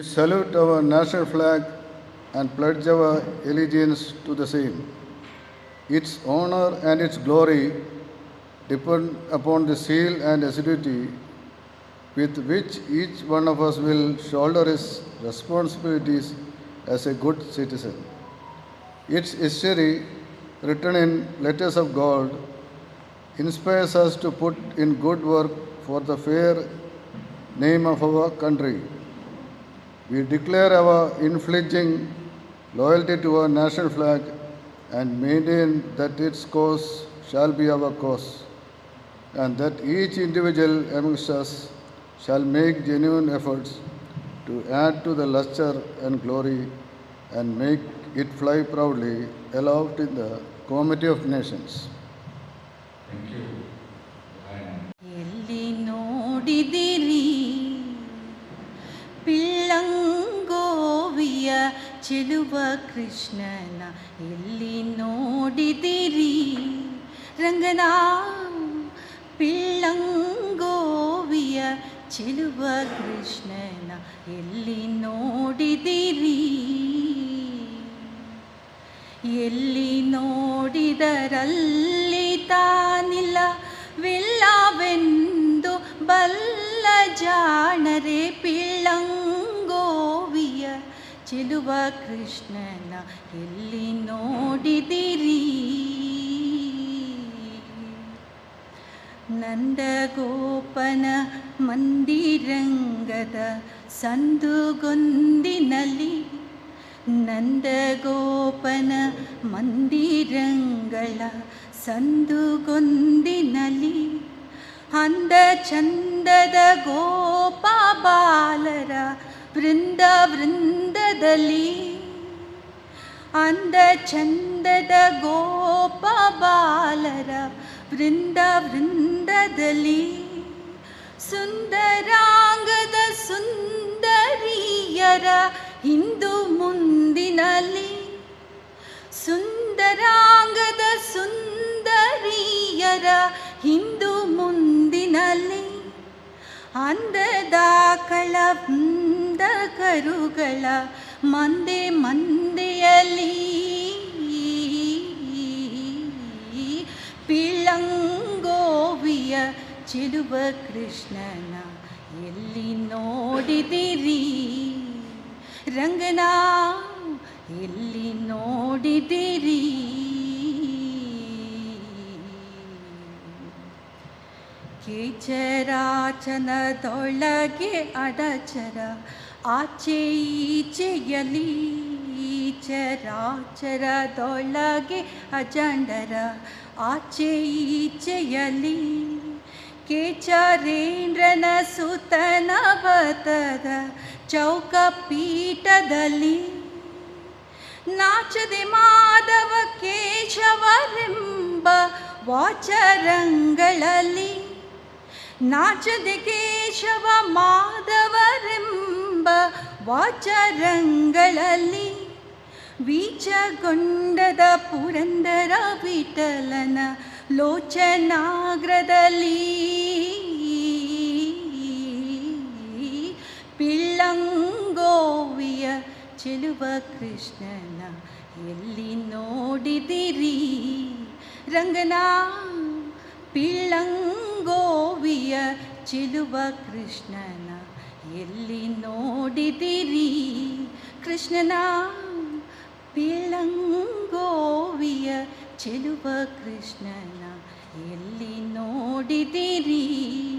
We salute our national flag and pledge our allegiance to the same. Its honor and its glory depend upon the zeal and assiduity with which each one of us will shoulder his responsibilities as a good citizen. Its history, written in letters of gold, inspires us to put in good work for the fair name of our country we declare our inflinging loyalty to our national flag and maintain that its cause shall be our cause, and that each individual amongst us shall make genuine efforts to add to the luster and glory and make it fly proudly aloft in the comity of nations. Thank you. ಚೆಲುವ ಕೃಷ್ಣನ ಎಲ್ಲಿ ನೋಡಿದಿರಿ ರಂಗನ ಪಿಳ್ಳಂಗೋವಿಯ ಚೆಲುವ ಕೃಷ್ಣನ ಎಲ್ಲಿ ನೋಡಿದಿರಿ ಎಲ್ಲಿ ನೋಡಿದರಲ್ಲಿ ತಾನಿಲ್ಲ ವಿಲ್ಲವೆಂದು ಬಲ್ಲ ಜಾಣರೆ ಪಿಳ್ಳಂಗೋವಿಯ ಚೆಲುವ ಕೃಷ್ಣನ ಎಲ್ಲಿ ನೋಡಿದಿರಿ? ನಂದಗೋಪನ ಮಂದಿರಂಗದ ಸಂದುಗೊಂದಿನಲ್ಲಿ ನಂದಗೋಪನ ಮಂದಿರಂಗಳ ಸಂದುಗೊಂದಿನಲ್ಲಿ ಅಂದ ಚಂದದ ಗೋಪ ಬಾಲರ ವೃಂದ ವೃಂದದಲ್ಲಿ ಅಂದ ಚಂದದ ಗೋಪ ಬಾಲರ ವೃಂದ ವೃಂದದಲ್ಲಿ ಸುಂದರಾಂಗದ ಸುಂದರಿಯರ ಹಿಂದು ಮುಂದಿನಲ್ಲಿ ಸುಂದರಾಂಗದ ಸುಂದರಿಯರ ಹಿಂದು ಮುಂದಿನಲ್ಲಿ ಅಂದದ ಕಳ ಮುಂದ ಕರುಗಳ ಮಂದೆ ಮಂದೆಯಲ್ಲಿ ಪಿಳಂಗೋವಿಯ ಚೆಲುವ ಕೃಷ್ಣನ ಎಲ್ಲಿ ನೋಡಿದಿರಿ ರಂಗನ ಎಲ್ಲಿ ನೋಡಿದಿರಿ ಕೇಚರಾಚನದೊಳಗೆ ಅಡಚರ ಆಚೆ ಈಚೆಯಲಿ ಚರಾಚರದೊಳಗೆ ಅಜಂಡರ ಆಚೆ ಈಚೆಯಲಿ ಕೇಚರೇಂದ್ರನ ಸುತನ ಬತದ ಚೌಕ ಪೀಠದಲ್ಲಿ ನಾಚದೆ ಮಾಧವ ಕೇಶವರೆಂಬ ವಾಚರಂಗಳಲ್ಲಿ ನಾಚದೆ ಕೇಶವ ಮಾಧವರೆಂಬ ವಾಚರಂಗಳಲ್ಲಿ ವೀಚಗೊಂಡದ ಪುರಂದರ ವಿಠಲನ ಲೋಚನಾಗ್ರದಲ್ಲಿ ಪಿಳ್ಳಂಗೋವಿಯ ಚೆಲುವ ಕೃಷ್ಣನ ಎಲ್ಲಿ ನೋಡಿದಿರಿ? ರಂಗನ ಪಿಳ್ಳಂಗೋವಿಯ ಚೆಲುವ ಕೃಷ್ಣನ ಎಲ್ಲಿ ನೋಡಿದಿರಿ ಕೃಷ್ಣನ ಪಿಳ್ಳಂಗೋವಿಯ ಚೆಲುವ ಕೃಷ್ಣನ ಎಲ್ಲಿ ನೋಡಿದಿರಿ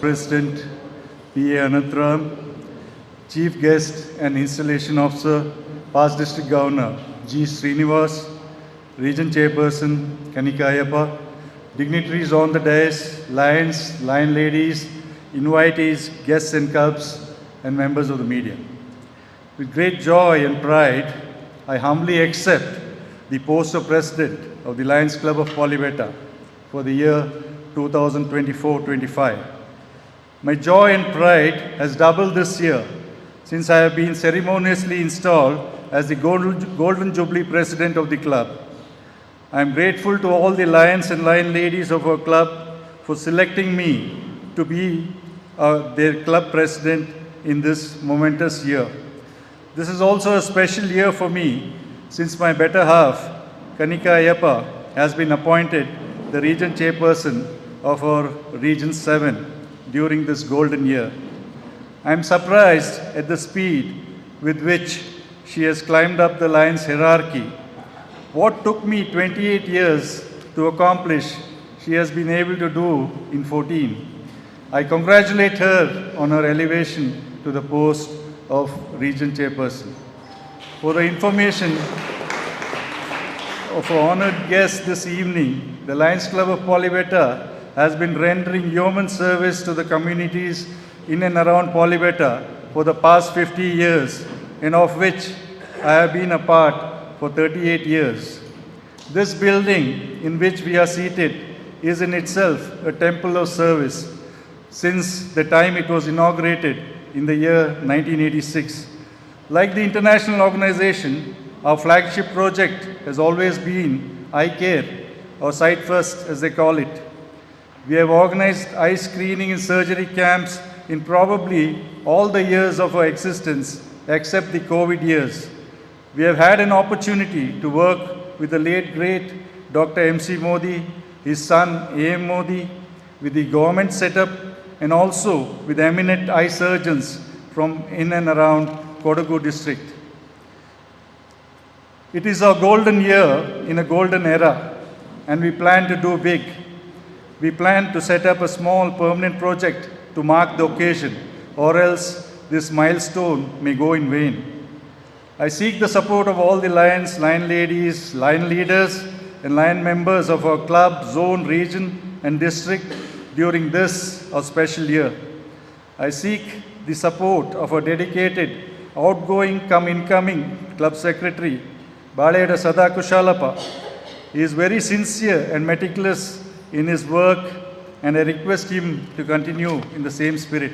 President P.A. Anantram, Chief Guest and Installation Officer, Past District Governor G. Srinivas, Region Chairperson Kanika Ayappa, dignitaries on the dais, lions, lion ladies, invitees, guests and cubs, and members of the media. With great joy and pride, I humbly accept the post of President of the Lions Club of Polybeta for the year 2024-25. My joy and pride has doubled this year since I have been ceremoniously installed as the Golden Jubilee President of the club. I am grateful to all the lions and lion ladies of our club for selecting me to be uh, their club president in this momentous year. This is also a special year for me since my better half, Kanika Ayappa, has been appointed the region chairperson of our Region 7 during this golden year. I am surprised at the speed with which she has climbed up the Lions hierarchy. What took me 28 years to accomplish, she has been able to do in 14. I congratulate her on her elevation to the post of Region Chairperson. For the information of our honored guest this evening, the Lions Club of Polybeta has been rendering yeoman service to the communities in and around Polybeta for the past 50 years, and of which I have been a part for 38 years. This building in which we are seated is in itself a temple of service since the time it was inaugurated in the year 1986. Like the international organization, our flagship project has always been eye care, or sight first as they call it. We have organized eye screening and surgery camps in probably all the years of our existence except the COVID years. We have had an opportunity to work with the late great Dr. M.C. Modi, his son A.M. Modi, with the government setup, and also with eminent eye surgeons from in and around Kodagu district. It is our golden year in a golden era, and we plan to do big. We plan to set up a small permanent project to mark the occasion, or else this milestone may go in vain. I seek the support of all the lions, lion ladies, lion leaders, and lion members of our club, zone, region, and district during this our special year. I seek the support of a dedicated, outgoing come incoming club secretary, Baleda Sada Kushalapa. He is very sincere and meticulous in his work, and I request him to continue in the same spirit.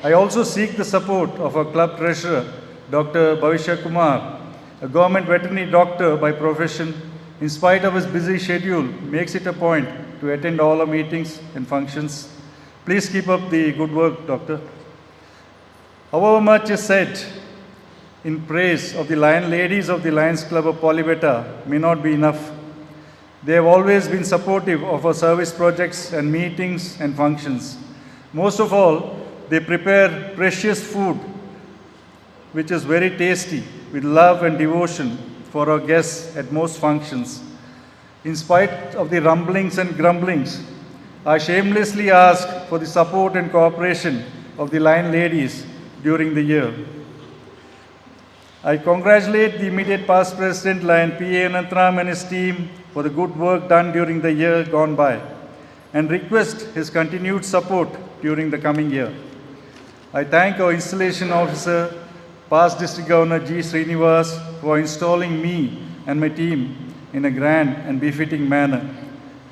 I also seek the support of our club treasurer, Dr. Bhavishya Kumar, a government veterinary doctor by profession. In spite of his busy schedule, makes it a point to attend all our meetings and functions. Please keep up the good work, doctor. However much is said in praise of the Lion Ladies of the Lions Club of Polybeta may not be enough. They have always been supportive of our service projects and meetings and functions. Most of all, they prepare precious food which is very tasty with love and devotion for our guests at most functions. In spite of the rumblings and grumblings, I shamelessly ask for the support and cooperation of the Lion Ladies during the year. I congratulate the immediate past president, Lion P.A. Anantram and his team for the good work done during the year gone by and request his continued support during the coming year. I thank our installation officer, past district governor G. Srinivas, for installing me and my team in a grand and befitting manner.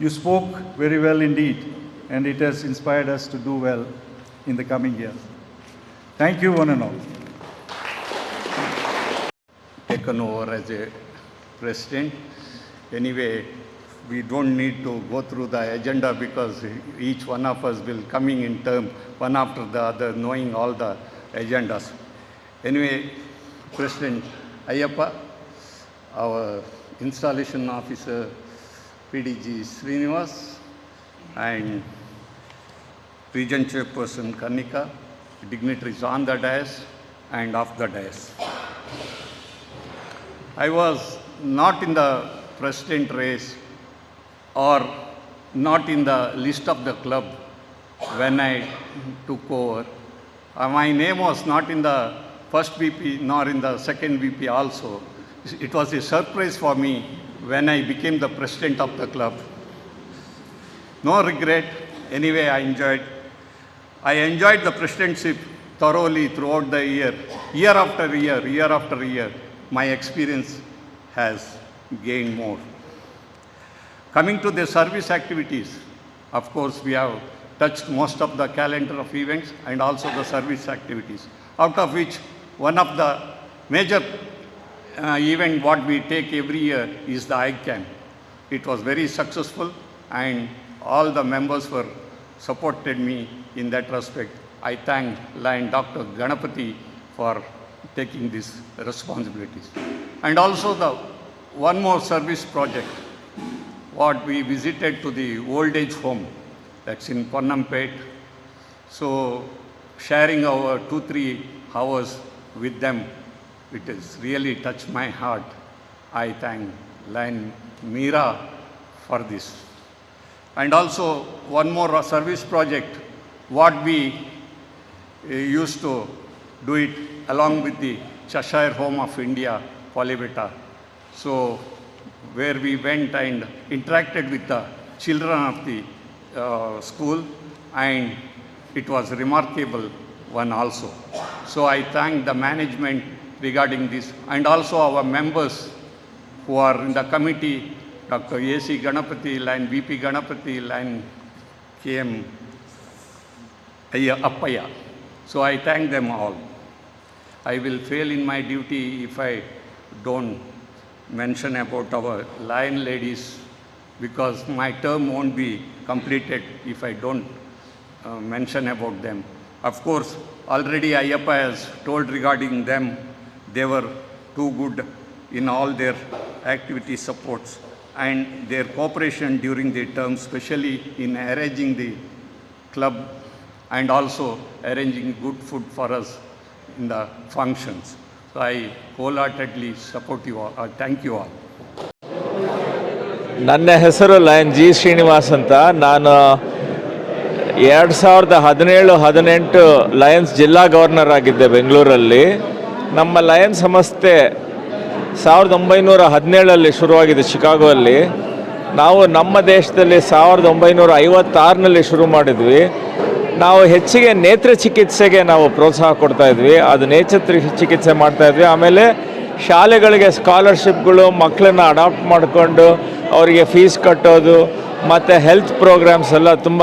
You spoke very well indeed, and it has inspired us to do well in the coming year. Thank you, one and all. taken over as uh, a president. Anyway, we don't need to go through the agenda because each one of us will coming in term, one after the other, knowing all the agendas. Anyway, President Ayappa, our installation officer, PDG Srinivas, and region chairperson Kanika, dignitaries on the dais and off the dais. I was not in the president race or not in the list of the club when I took over. Uh, my name was not in the first VP nor in the second VP also. it was a surprise for me when I became the president of the club. No regret. Anyway, I enjoyed. I enjoyed the presidency thoroughly throughout the year. Year after year, year after year, my experience has gained more. Coming to the service activities, of course, we have touched most of the calendar of events and also the service activities, out of which one of the major uh, event what we take every year is the ICANN. It was very successful and all the members were supported me in that respect. I thank Lion Dr. Ganapati for taking these responsibilities. And also the one more service project, what we visited to the old age home, that's in Ponnampet. So sharing our two, three hours with them, it has really touched my heart. I thank Lion Meera for this. And also one more service project, what we uh, used to do it along with the Cheshire Home of India, Polybeta. So where we went and interacted with the children of the uh, school and it was remarkable one also. So I thank the management regarding this and also our members who are in the committee, Dr. A.C. Ganapati, line VP Ganapati, line KM Appaya. So I thank them all. I will fail in my duty if I don't mention about our lion ladies because my term won't be completed if I don't uh, mention about them. Of course, already Ayappa has told regarding them, they were too good in all their activity supports and their cooperation during the term, especially in arranging the club and also arranging good food for us in the functions. So I wholeheartedly support you all. Uh, thank you all. ನನ್ನ ಹೆಸರು lion G Srinivas ಅಂತ ನಾನು ಎರಡು ಸಾವಿರದ ಹದಿನೇಳು ಹದಿನೆಂಟು Lions ಜಿಲ್ಲಾ governor ಆಗಿದ್ದೆ ಬೆಂಗಳೂರಲ್ಲಿ ನಮ್ಮ ಲಯನ್ ಸಂಸ್ಥೆ ಸಾವಿರದ ಒಂಬೈನೂರ ಹದಿನೇಳರಲ್ಲಿ ಶುರುವಾಗಿದೆ ಶಿಕಾಗೋಲ್ಲಿ ನಾವು ನಮ್ಮ ದೇಶದಲ್ಲಿ ಸಾವಿರದ ಒಂಬೈನೂರ ಐವತ್ತಾರನಲ್ಲಿ ಶುರು ಮಾಡಿದ್ವಿ ನಾವು ಹೆಚ್ಚಿಗೆ ನೇತ್ರ ಚಿಕಿತ್ಸೆಗೆ ನಾವು ಪ್ರೋತ್ಸಾಹ ಕೊಡ್ತಾ ಇದ್ವಿ. ಅದು ನೇತ್ರ ಚಿಕಿತ್ಸೆ ಮಾಡ್ತಾ ಇದ್ವಿ. ಆಮೇಲೆ ಶಾಲೆಗಳಿಗೆ ಸ್ಕಾಲರ್ಶಿಪ್ಗಳು ಮಕ್ಕಳನ್ನ ಅಡಾಪ್ಟ್ ಮಾಡಿಕೊಂಡು ಅವರಿಗೆ ಫೀಸ್ ಕಟ್ಟೋದು, ಮತ್ತು ಹೆಲ್ತ್ ಪ್ರೋಗ್ರಾಮ್ಸ್ ಎಲ್ಲ ತುಂಬ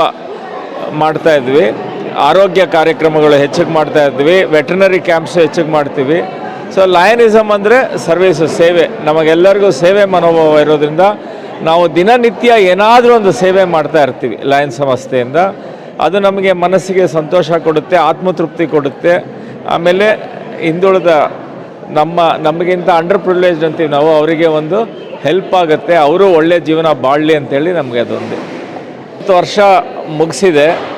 ಮಾಡ್ತಾ ಇದ್ವಿ. ಆರೋಗ್ಯ ಕಾರ್ಯಕ್ರಮಗಳು ಹೆಚ್ಚಿಗೆ ಮಾಡ್ತಾ ಇದ್ವಿ. ವೆಟರ್ನರಿ ಕ್ಯಾಂಪ್ಸ್ ಹೆಚ್ಚಿಗೆ ಮಾಡ್ತೀವಿ. ಸೊ ಲಯನಿಸಮ್ ಅಂದರೆ ಸರ್ವೀಸು ಸೇವೆ. ನಮಗೆಲ್ಲರಿಗೂ ಸೇವೆ ಮನೋಭಾವ ಇರೋದ್ರಿಂದ ನಾವು ದಿನನಿತ್ಯ ಏನಾದರೂ ಒಂದು ಸೇವೆ ಮಾಡ್ತಾ ಇರ್ತೀವಿ ಲಯನ್ ಸಂಸ್ಥೆಯಿಂದ. ಅದು ನಮಗೆ ಮನಸ್ಸಿಗೆ ಸಂತೋಷ ಕೊಡುತ್ತೆ, ಆತ್ಮತೃಪ್ತಿ ಕೊಡುತ್ತೆ. ಆಮೇಲೆ ಹಿಂದುಳಿದ ನಮ್ಮ, ನಮಗಿಂತ ಅಂಡರ್ ಪ್ರಿವಿಲೇಜ್ ಅಂತೀವಿ ನಾವು, ಅವರಿಗೆ ಒಂದು ಹೆಲ್ಪ್ ಆಗುತ್ತೆ. ಅವರು ಒಳ್ಳೆಯ ಜೀವನ ಬಾಳಲಿ ಅಂತೇಳಿ ನಮಗೆ ಅದೊಂದು. ಹತ್ತು ವರ್ಷ ಮುಗಿಸಿದೆ.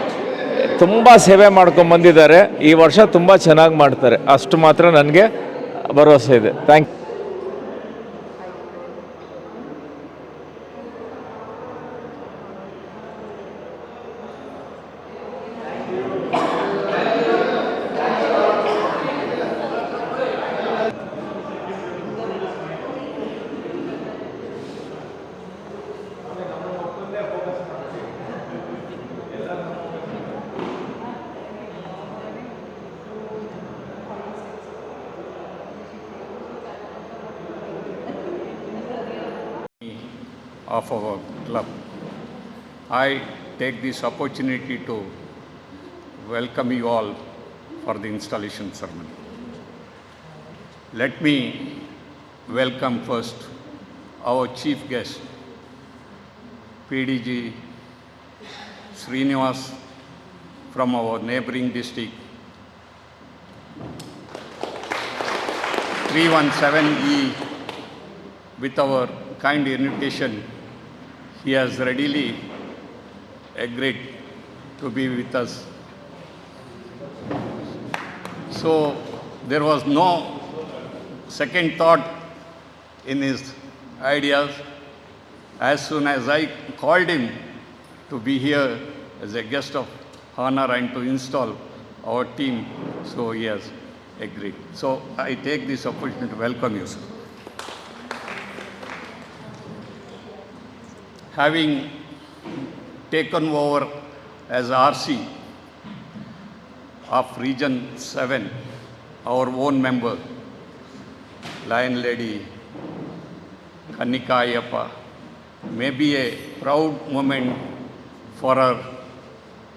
ತುಂಬ ಸೇವೆ ಮಾಡ್ಕೊಂಡು ಬಂದಿದ್ದಾರೆ ಈ ವರ್ಷ ತುಂಬ ಚೆನ್ನಾಗಿ ಮಾಡ್ತಾರೆ. ಅಷ್ಟು ಮಾತ್ರ ನನಗೆ ಭರವಸೆ ಇದೆ. Thank of I take this opportunity to welcome you all for the installation ceremony. Let me welcome first our chief guest, PDG Srinivas from our neighboring district, 317E with our kind invitation, he has readily agreed to be with us. So there was no second thought in his ideas. As soon as I called him to be here as a guest of honor and to install our team, so he has agreed. So I take this opportunity to welcome you, sir. Having taken over as RC of Region 7, our own member, Lion Lady Kanika Ayappa, may be a proud moment for her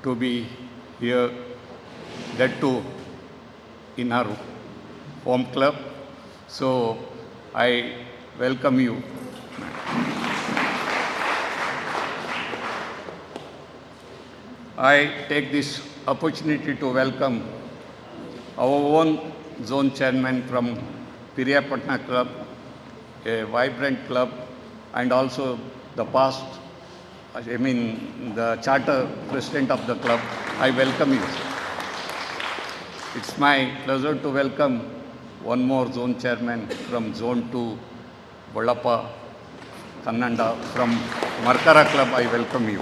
to be here, that too in her home club. So I welcome you. I take this opportunity to welcome our own zone chairman from Piriyapatna Club, a vibrant club, and also the past, I mean, the charter president of the club. I welcome you. It's my pleasure to welcome one more zone chairman from Zone 2, Bolappa, Kannanda, from Markara Club. I welcome you.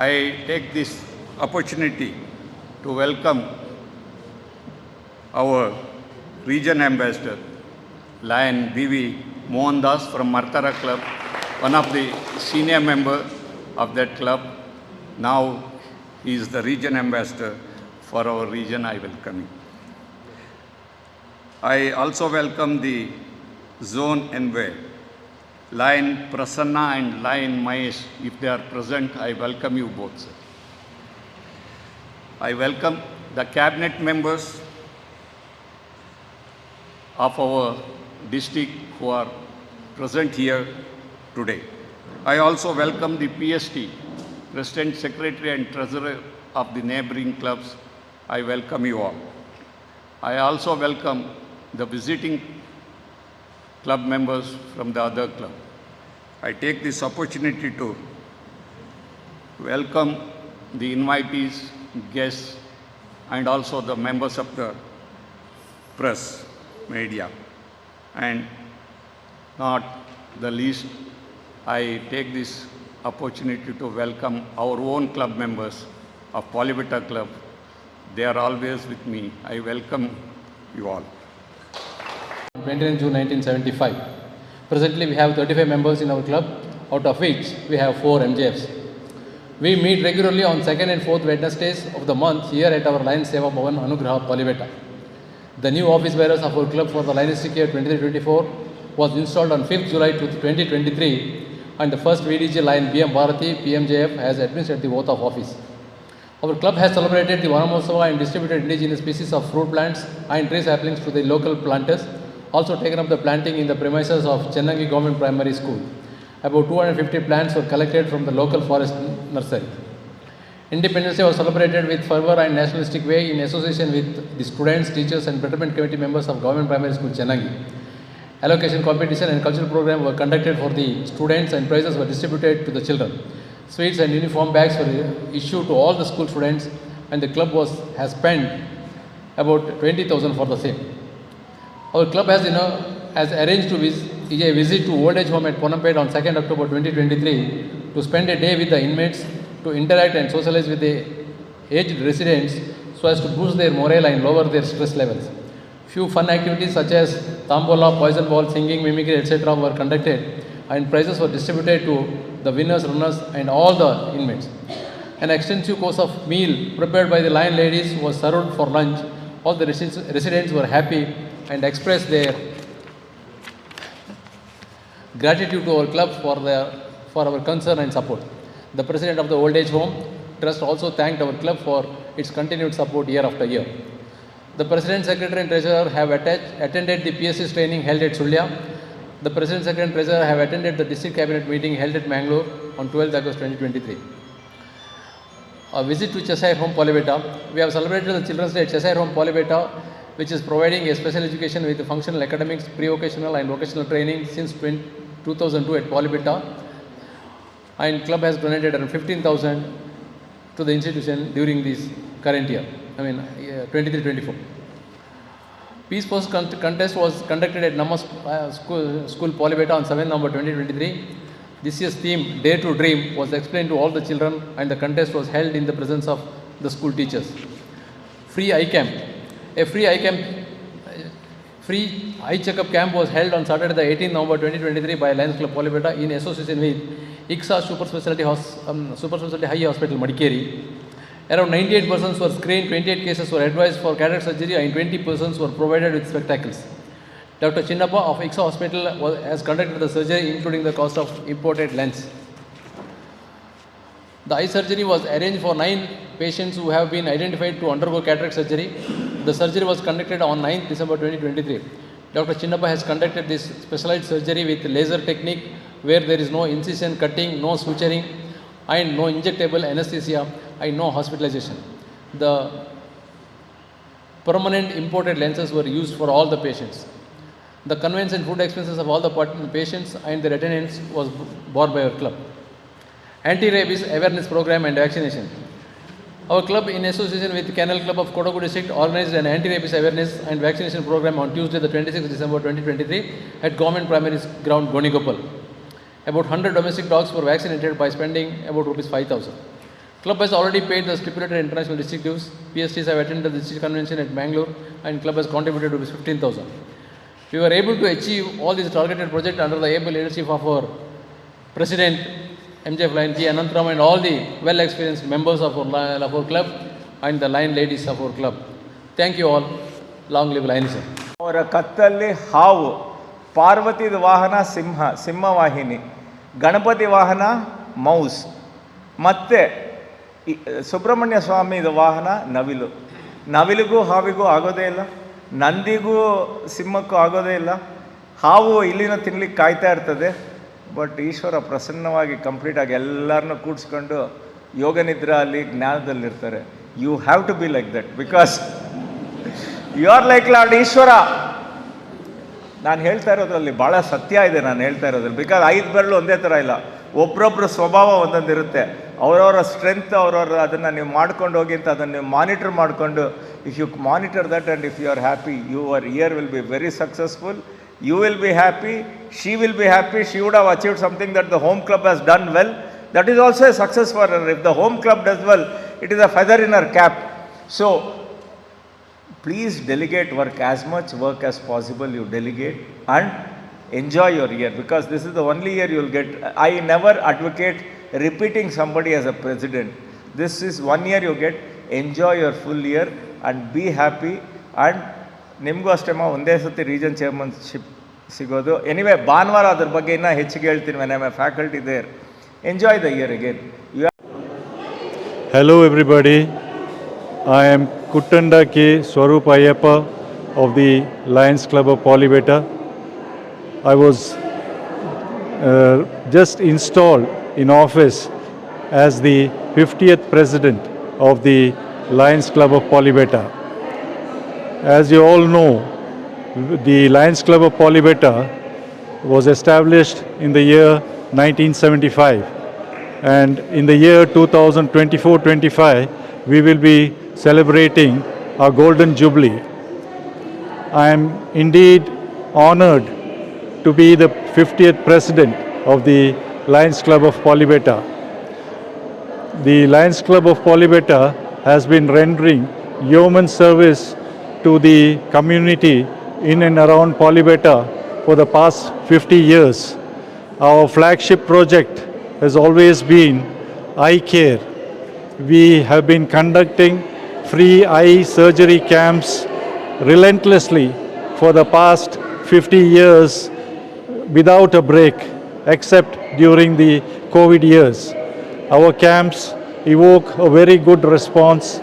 I take this opportunity to welcome our region ambassador, Lion B.V. Mohandas from Martara Club, one of the senior member of that club. Now he is the region ambassador for our region. I welcome you. I also welcome the zone envoy, Lion Prasanna and Lion Mahesh. If they are present, I welcome you both. Sir. I welcome the cabinet members of our district who are present here today. I also welcome the PST, President, Secretary and Treasurer of the neighboring clubs. I welcome you all. I also welcome the visiting club members from the other club. I take this opportunity to welcome the invitees, guests, and also the members of the press, media. And not the least, I take this opportunity to welcome our own club members of Polybeta Club. They are always with me. I welcome you all. 29 June 1975. Presently, we have 35 members in our club, out of which we have 4 MJFs. We meet regularly on second and fourth Wednesdays of the month here at our Lions Seva Bhavan Anugraha Polybeta. The new office bearers of our club for the Lionstic year 23-24 was installed on 5th July 2023 and the first VDG line BM Bharati PMJF has administered the oath of office. Our club has celebrated the Vanamotsava and distributed indigenous species of fruit plants and tree saplings to the local planters, also taken up the planting in the premises of Chennangi Government Primary School. About 250 plants were collected from the local forest nursery. Independence Day was celebrated with fervor and nationalistic way in association with the students, teachers and betterment committee members of Government Primary School Chennangi. Allocation competition and cultural program were conducted for the students and prizes were distributed to the children. Sweets and uniform bags were issued to all the school students and the club was has spent about 20,000 for the same. Our club has, you know, has arranged to vis- a visit to old age home at Ponampet on 2nd October 2023 to spend a day with the inmates to interact and socialize with the aged residents so as to boost their morale and lower their stress levels. Few fun activities such as tambola, poison ball, singing, mimicry, etc. were conducted and prizes were distributed to the winners, runners and all the inmates. An extensive course of meal prepared by the lion ladies was served for lunch. All the residents, residents were happy and express their gratitude to our club for, their, for our concern and support. The president of the old age home trust also thanked our club for its continued support year after year. The president, secretary, and treasurer have attached, attended the PSS training held at Sulya. The president, secretary, and treasurer have attended the district cabinet meeting held at Mangalore on 12th August 2023. A visit to Cheshire Home Polybeta. We have celebrated the Children's Day at Cheshire Home Polybeta, which is providing a special education with functional academics, pre-vocational and vocational training since 20, 2002 at Polybeta. And club has donated around 15,000 to the institution during this current year. I mean, uh, 23-24. Peace Post contest was conducted at Namas uh, School, Polybeta on 7 November 2023. This year's theme, Dare to Dream, was explained to all the children and the contest was held in the presence of the school teachers. Free camp. A free eye camp, free eye checkup camp was held on Saturday, the 18th November 2023 by Lions Club Polybeta in association with ICSA Super Specialty, Hos- um, Super Specialty High Hospital, Madikeri. Around 98 persons were screened, 28 cases were advised for cataract surgery, and 20 persons were provided with spectacles. Dr. Chinnappa of ICSA Hospital was, has conducted the surgery, including the cost of imported lens. The eye surgery was arranged for nine patients who have been identified to undergo cataract surgery. The surgery was conducted on 9th December 2023. Dr. Chinnappa has conducted this specialized surgery with laser technique where there is no incision cutting, no suturing, and no injectable anesthesia and no hospitalization. The permanent imported lenses were used for all the patients. The conveyance and food expenses of all the patients and their attendants was borne by our club anti-rabies awareness program and vaccination. Our club, in association with Canal Club of Kodagu District, organized an anti-rabies awareness and vaccination program on Tuesday, the 26th December 2023, at Government Primary Ground, Gonigopal. About 100 domestic dogs were vaccinated by spending about rupees 5,000. Club has already paid the stipulated international district dues. PSTs have attended the district convention at Bangalore, and club has contributed rupees 15,000. We were able to achieve all these targeted projects under the able leadership of our President M J F Lion G Ananth Ram and all the well experienced members of our laugh our club and the Lion ladies of our club thank you all long live Lion sir ಅವರ ಕತ್ತಲ್ಲಿ ಹಾವು ಪಾರ್ವತಿ ವಾಹನ ಸಿಂಹ, ಸಿಂಹವಾಹಿನಿ, ಗಣಪತಿ ವಾಹನ mouse, ಮತ್ತು ಸುಬ್ರಹ್ಮಣ್ಯ ಸ್ವಾಮಿ ವಾಹನ ನವಿಲು. ನವಿಲಿಗೂ ಹಾವಿಗೂ ಆಗೋದೇ ಇಲ್ಲ, ನಂದಿಗೂ ಸಿಂಹಕ್ಕೂ ಆಗೋದೇ ಇಲ್ಲ. ಹಾವು ಇಲ್ಲಿನ ತಿನ್ಲಿಕ್ಕೆ ಕಾಯ್ತಾ ಇರ್ತದೆ. ಬಟ್ ಈಶ್ವರ ಪ್ರಸನ್ನವಾಗಿ ಕಂಪ್ಲೀಟಾಗಿ ಎಲ್ಲರನ್ನೂ ಕೂಡಿಸ್ಕೊಂಡು ಯೋಗ ನಿದ್ರಾ ಅಲ್ಲಿ ಜ್ಞಾನದಲ್ಲಿರ್ತಾರೆ. You have to be like that because you are like lord Ishwara ನಾನು ಹೇಳ್ತಾ ಇರೋದ್ರಲ್ಲಿ ಭಾಳ ಸತ್ಯ ಇದೆ ನಾನು ಹೇಳ್ತಾ ಇರೋದ್ರಲ್ಲಿ. ಬಿಕಾಸ್ ಐದು ಬೆರಳು ಒಂದೇ ಥರ ಇಲ್ಲ. ಒಬ್ರೊಬ್ರ ಸ್ವಭಾವ ಒಂದೊಂದಿರುತ್ತೆ. ಅವರವರ ಸ್ಟ್ರೆಂತ್ ಅವರವರ ಅದನ್ನು ನೀವು ಮಾಡ್ಕೊಂಡು ಹೋಗಿ ಅಂತ ಅದನ್ನು ನೀವು ಮಾನಿಟರ್ ಮಾಡಿಕೊಂಡು if you monitor that and if you are happy your year will be very successful you will be happy, she will be happy, she would have achieved something that the home club has done well. That is also a success for her. If the home club does well, it is a feather in her cap. So, please delegate work as much work as possible you delegate and enjoy your year because this is the only year you'll get. I never advocate repeating somebody as a president. This is one year you get. Enjoy your full year and be happy and ನಿಮಗೂ ಅಷ್ಟೇಮ್ಮ ಒಂದೇ ಸತಿ region chairmanship ಸಿಗೋದು. Anyway ಭಾನುವಾರ ಅದ್ರ ಬಗ್ಗೆ ಇನ್ನೂ ಹೆಚ್ಚಿಗೆ ಹೇಳ್ತೀನಿ when I a faculty there enjoy the year again you hello everybody I am Kuttanda K Swaroopa Ayyappa of the Lions club of Polibetta I was just installed in office as the fiftieth president of the Lions club of Polibetta As you all know, the Lions Club of Polybeta was established in the year 1975 and in the year 2024-25 we will be celebrating our golden jubilee. I am indeed honored to be the 50th president of the lions club of polybeta the lions club of polybeta has been rendering yeoman service to the community in and around polybeta for the past 50 years our flagship project has always been eye care. We have been conducting free eye surgery camps relentlessly for the past 50 years without a break, except during the COVID years. Our camps evoke a very good response.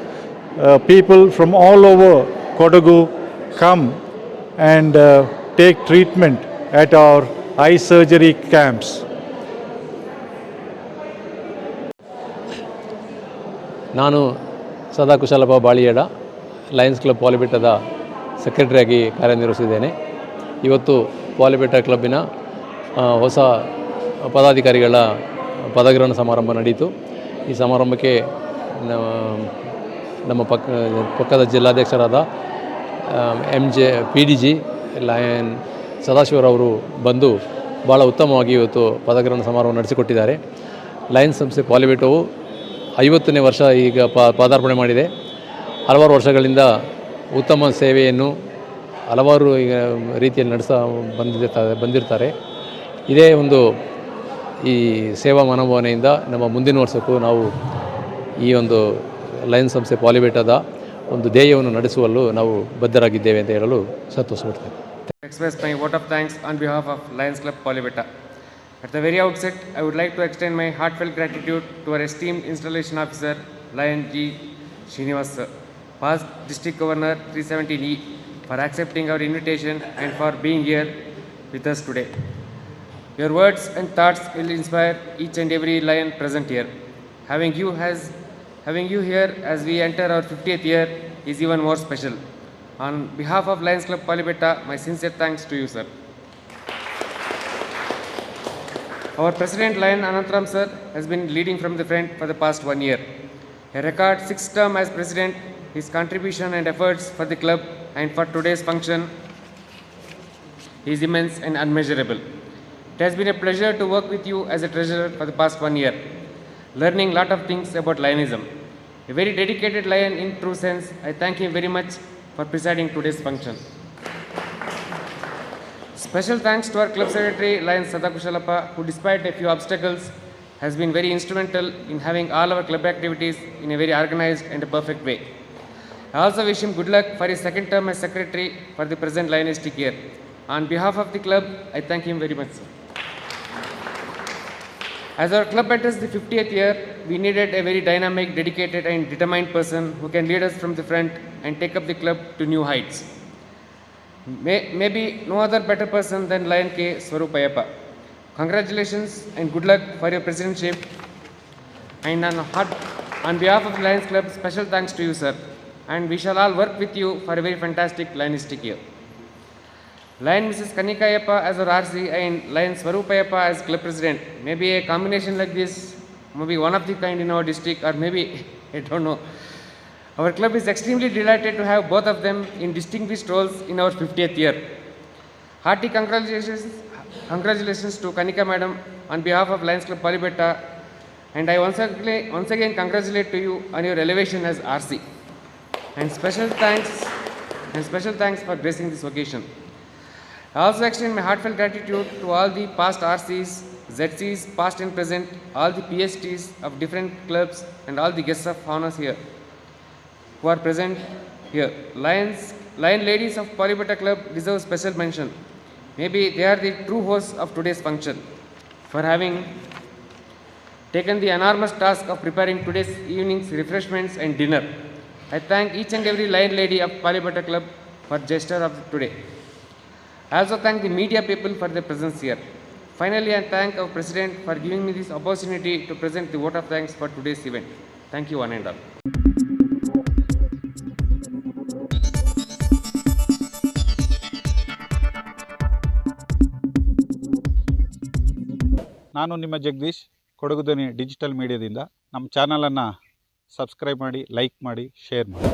Uh, people from all over Kodagu come and uh, take treatment at our eye surgery camps. ನಾನು ಸದಾ Kushalappa Baliyada Lions Club ಪಾಲಿಬೆಟ್ಟದ ಸೆಕ್ರೆಟರಿಯಾಗಿ ಕಾರ್ಯನಿರ್ವಹಿಸಿದ್ದೇನೆ ಇವತ್ತು ಪಾಲಿಬೆಟ್ಟ ಕ್ಲಬ್ಬಿನ ಹೊಸ ಪದಾಧಿಕಾರಿಗಳ ಪದಗ್ರಹಣ ಸಮಾರಂಭ ನಡೆಯಿತು ಈ ಸಮಾರಂಭಕ್ಕೆ ನಮ್ಮ ಪಕ್ಕ, ಪಕ್ಕದ ಜಿಲ್ಲಾಧ್ಯಕ್ಷರಾದ M J P D G Lion ಸದಾಶಿವರವರು ಬಂದು ಭಾಳ ಉತ್ತಮವಾಗಿ ಇವತ್ತು ಪದಗ್ರಹಣ ಸಮಾರಂಭ ನಡೆಸಿಕೊಟ್ಟಿದ್ದಾರೆ. ಲಯನ್ಸ್ ಸಂಸ್ಥೆ ಪಾಲಿಬೇಟೋವು ಐವತ್ತನೇ ವರ್ಷ ಈಗ ಪಾದಾರ್ಪಣೆ ಮಾಡಿದೆ. ಹಲವಾರು ವರ್ಷಗಳಿಂದ ಉತ್ತಮ ಸೇವೆಯನ್ನು ಹಲವಾರು ಈಗ ರೀತಿಯಲ್ಲಿ ನಡೆಸ ಬಂದಿರ್ತಾರೆ ಬಂದಿರ್ತಾರೆ. ಇದೇ ಒಂದು ಈ ಸೇವಾ ಮನೋಭಾವನೆಯಿಂದ ನಮ್ಮ ಮುಂದಿನ ವರ್ಷಕ್ಕೂ ನಾವು ಈ ಒಂದು ಲಯನ್ಸ್ ಸಂಸ್ಥೆ ಪಾಲಿಬೇಟದ ಒಂದು ಧ್ಯೇಯವನ್ನು ನಡೆಸುವಲ್ಲೂ ನಾವು ಬದ್ಧರಾಗಿದ್ದೇವೆ ಅಂತ ಹೇಳಲು ಸಂತೋಷಪಡ್ತೇನೆ express my vote of thanks on behalf of Lions club Polybeta. At the very outset, I would like to extend my heartfelt gratitude to our esteemed installation officer, Lion G. Srinivas, sir, past district governor 317E, for accepting our invitation and for being here with us today. Your words and thoughts will inspire each and every lion present here. Having you has having you here as we enter our 50th year is even more special. On behalf of Lions Club Polybeta, my sincere thanks to you, sir. Our President Lion Anantram sir has been leading from the front for the past one year. A record sixth term as president, his contribution and efforts for the club and for today's function is immense and unmeasurable. It has been a pleasure to work with you as a treasurer for the past one year, learning lot of things about lionism. A very dedicated lion in true sense, I thank him very much for presiding today's function. Special thanks to our club secretary, Lion Sadakushalappa, who despite a few obstacles has been very instrumental in having all our club activities in a very organized and a perfect way. I also wish him good luck for his second term as secretary for the present Lionistic year. On behalf of the club, I thank him very much. Sir. As our club enters the 50th year, we needed a very dynamic, dedicated, and determined person who can lead us from the front and take up the club to new heights. May, maybe no other better person than Lion K. Swarupayappa. Congratulations and good luck for your presidentship. And on, on behalf of the Lions Club, special thanks to you, sir. And we shall all work with you for a very fantastic Lionistic year. Lion Mrs. Kanikayappa as our RC and Lion Swarupayappa as club president. Maybe a combination like this, maybe one of the kind in our district, or maybe, I don't know. Our club is extremely delighted to have both of them in distinguished roles in our 50th year. Hearty congratulations, congratulations to Kanika Madam on behalf of Lions Club Palibetta, and I once again, once again congratulate to you on your elevation as RC. And special thanks, and special thanks for gracing this occasion. I also extend my heartfelt gratitude to all the past RCs, ZCs, past and present, all the PSTs of different clubs, and all the guests of honors here who are present here. Lions, Lion ladies of Polybetta Club deserve special mention. Maybe they are the true hosts of today's function for having taken the enormous task of preparing today's evening's refreshments and dinner. I thank each and every Lion lady of Polybetta Club for gesture of today. I also thank the media people for their presence here. Finally, I thank our president for giving me this opportunity to present the vote of thanks for today's event. Thank you, one and all. ನಾನು ನಿಮ್ಮ Jagadish ಕೊಡಗುದನಿ digital ಮೀಡಿಯಾದಿಂದ ನಮ್ಮ ಚಾನಲನ್ನು subscribe ಮಾಡಿ like ಮಾಡಿ share ಮಾಡಿ